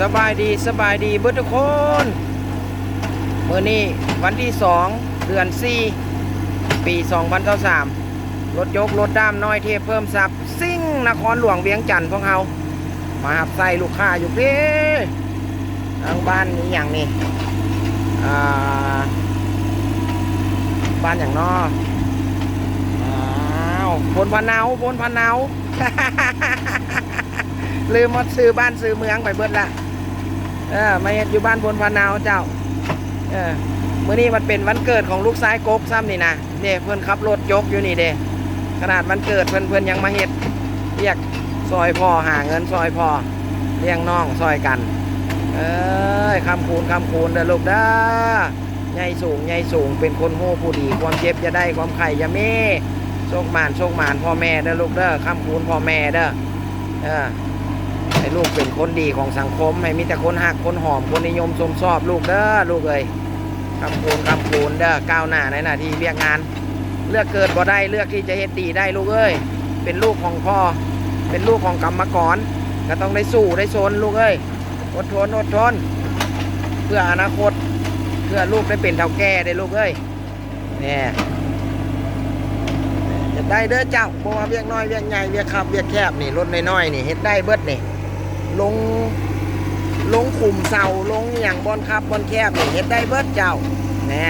สบายดีสบายดีเบิดทุกคนเมื่อนี้วันที่สองเดือนสี่ปี2023รถยกรถด้ามน้อยเทพเพิ่มสับซิ่งนครหลวงเวียงจันทร์พวกเรามาหับใส่ลูกค้าอยู่เด้ทางบ้านนี้อย่างนี้อ่าบ้านอย่างนออ้าวพลพะเนาพลพะเนา ลืมมดซื้อบ้านซื้อเมืองไปเบิดละเออมาเฮ็ดอยู่บ้านบนพะนาวเจ้า เออมื้อนี้มันเป็นวันเกิดของลูกชายกบซ้ำนี่นะเนี่ยเพิ่อนขับรถยกอยู่นี่เด้ขนาดวันเกิดเพิ่อนเพิ่อนยังมาเฮ็ดเรียกซอยพ่อหาเงินซอยพ่อเลี้ยงน้องซอยกัน เอ้ยคำคูณคำคูณเด้อลูกเด้อใหญ่สูงใหญ่สูงเป็นคนหู้ผู้ดีความเจ็บจะได้ความไข่จะมีโชคหมานโชคหมานพ่อแม่เด้อลูกเด้อคำคูณพ่อแม่เด้อเออ ให้ลูกเป็นคนดีของสังคม ให้มีแต่คนหักคนหอม คนนิยมชมชอบลูกเด้อลูกเอ้ยคำคูณคำคูณเด้อก้าวหน้าในหน้าที่เรียกงาน เลือกเกิดบ่ได้เลือกที่จะเฮ็ดดีได้ลูกเอ้ยเป็นลูกของพ่อ เป็นลูกของกรรมกรก็ต้องได้สู้ได้ชนลูกเอ้ยอดทนอดทนเพื่ออนาคตเพื่อลูกได้เป็นเท่าแก่ได้ลูกเอ้ยเนี่ยจะได้เด้อเจ้าบ่ว่าเวียกน้อยเวียกใหญ่เวียกขับเวียกแคบนี่รถน้อยๆนี่เฮ็ดได้เบิดนี่ ลงลงขุมเสาลงอหย่างบอนครับบอนแคบนี่เฮ็ดได้เบิดเจ้าแน่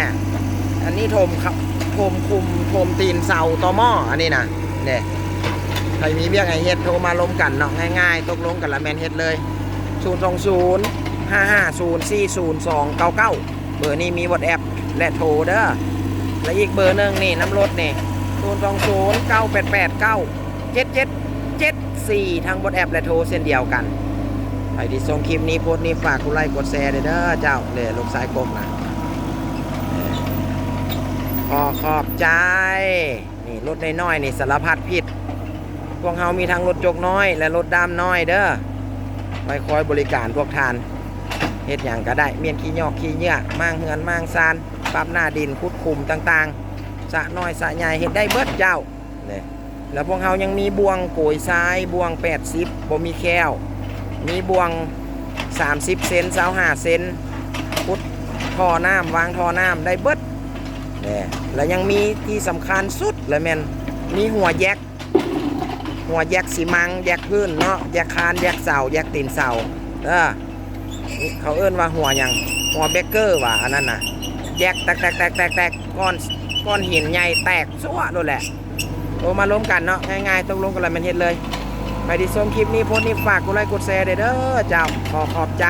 อันนี้ถมครับถมคุมถมตีนเสาต่อหม้ออันนี้นะเนี่ยใครมีเบี้ยไงเฮ็ดโทรมาล้มกันเนาะง่ายๆ ตกลงกันละแมนเฮ็ดเลย0 2 0 5 5 0 4 0 2 9 9 เบอร์นี้มีวอทแอปและโทรเด้อและอีกเบอร์หนึ่งนี่น้ำรถนี่0 2 0 9 8 8 9 7 7 7 4 ทางวอทแอปและโทรเส้นเดียวกัน ใครที่ชมคลิปนี้โพสต์นี้ฝากกดไลค์กดแชร์ด้วยเด้อเจ้าเลยลูกสายกบนะขอขอบใจ นี่รถน้อยๆนี่สารพัดผิดพวกเฮามีทั้งรถจกน้อย และรถดามน้อยเด้อไว้คอยบริการพวกทานเฮ็ดอย่างก็ได้ เมียนขี้ยอกขี้เหยื่อมางเหือนมางซานปรับหน้าดินคุดคุมต่างๆสะน้อยสะใหญ่เฮ็ดได้เบิดเจ้าเนี่ยแล้วพวกเฮายังมีบ่วงโกยซ้ายบ่วง 80บ่มีแคว มีบ่วง 30 เซนเสาห้าเซนพุดท่อน้ำวางท่อน้ำได้เบิดเนี่ยแล้วยังมีที่สำคัญสุดเลยแมนมีหัวแยก หัวแยกสีมัง แยกพื้นเนาะแยกคานแยกเสาแยกตีนเสาเออเขาเอิ้นว่าหัวยังหัวเบเกอร์ว่ะอันนั้นน่ะ แยกแตกแตกแตกแตกแตกก้อนก้อนหินใหญ่แตกซั่วโดนแหละโตมาล้มกันเนาะง่ายๆต้องลงกันเลยมันเฮ็ดเลย ไปที่ชมคลิปนี้โพสต์นี้ฝากกดไลค์กดแชร์เด้อเจ้าขอขอบใจ